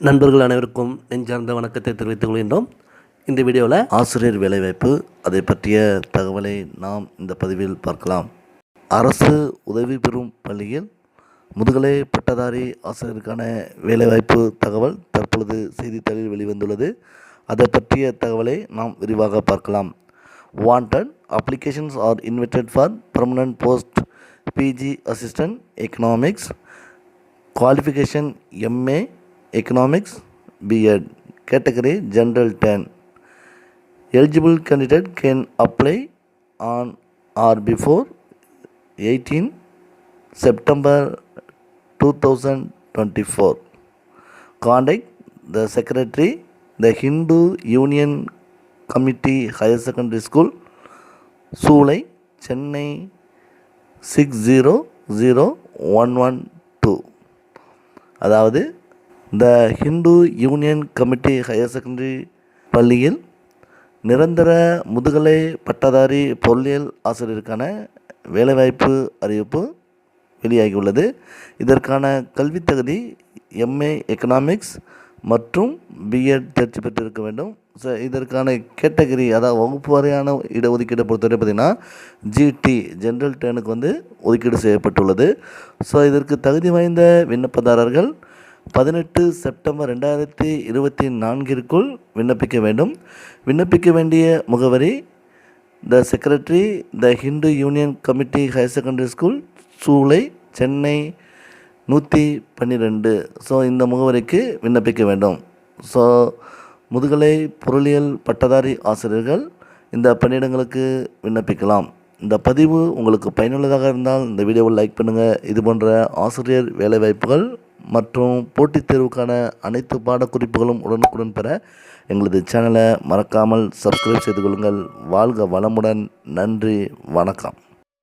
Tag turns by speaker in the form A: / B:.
A: நண்பர்கள் அனைவருக்கும் நெஞ்சார்ந்த வணக்கத்தை தெரிவித்துக் கொள்கின்றோம். இந்த வீடியோவில் ஆசிரியர் வேலைவாய்ப்பு அதை பற்றிய தகவலை நாம் இந்த பதிவில் பார்க்கலாம். அரசு உதவி பெறும் பள்ளியில் முதுகலை பட்டதாரி ஆசிரியருக்கான வேலைவாய்ப்பு தகவல் தற்பொழுது செய்தித்தாளில் வெளிவந்துள்ளது. அதை பற்றிய தகவலை நாம் விரிவாக பார்க்கலாம். Wanted applications are invited for permanent post PG assistant economics qualification MA Economics B.Ed category General 10 eligible candidate can apply on or before 18 September 2024 contact the secretary the Hindu Union Committee Higher Secondary School Choolai Chennai six zero zero one one two அதாவது the Hindu union committee higher secondary பள்ளியில் நிரந்தர முதுகலை பட்டதாரி பொருளியல் ஆசிரியருக்கான வேலைவாய்ப்பு அறிவிப்பு வெளியாகியுள்ளது. இதற்கான கல்வித் தகுதி எம்ஏ எக்கனாமிக்ஸ் மற்றும் பிஎட் தேர்ச்சி பெற்றிருக்க வேண்டும். ஸோ இதற்கான கேட்டகரி அதாவது வகுப்பு வரையான இடஒதுக்கீடை பொறுத்தவரை பார்த்திங்கன்னா ஜிடி ஜென்ரல் டேனுக்கு வந்து ஒதுக்கீடு செய்யப்பட்டுள்ளது. ஸோ இதற்கு தகுதி வாய்ந்த விண்ணப்பதாரர்கள் பதினெட்டு செப்டம்பர் ரெண்டாயிரத்தி இருபத்தி நான்கிற்குள் விண்ணப்பிக்க வேண்டும். விண்ணப்பிக்க வேண்டிய முகவரி the secretary the Hindu union committee higher secondary school Choolai Chennai நூற்றி பன்னிரெண்டு. ஸோ இந்த முகவரிக்கு விண்ணப்பிக்க வேண்டும். ஸோ முதுகலை பொருளியல் பட்டதாரி ஆசிரியர்கள் இந்த பணியிடங்களுக்கு விண்ணப்பிக்கலாம். இந்த பதிவு உங்களுக்கு பயனுள்ளதாக இருந்தால் இந்த வீடியோவை லைக் பண்ணுங்கள் இது போன்ற ஆசிரியர் வேலைவாய்ப்புகள் மற்றும் போட்டித் தேர்வுக்கான அனைத்து பாடக்குறிப்புகளும் உடனுக்குடன் பெற எங்களது சேனலை மறக்காமல் சப்ஸ்கிரைப் செய்து கொள்ளுங்கள். வாழ்க வளமுடன். நன்றி. வணக்கம்.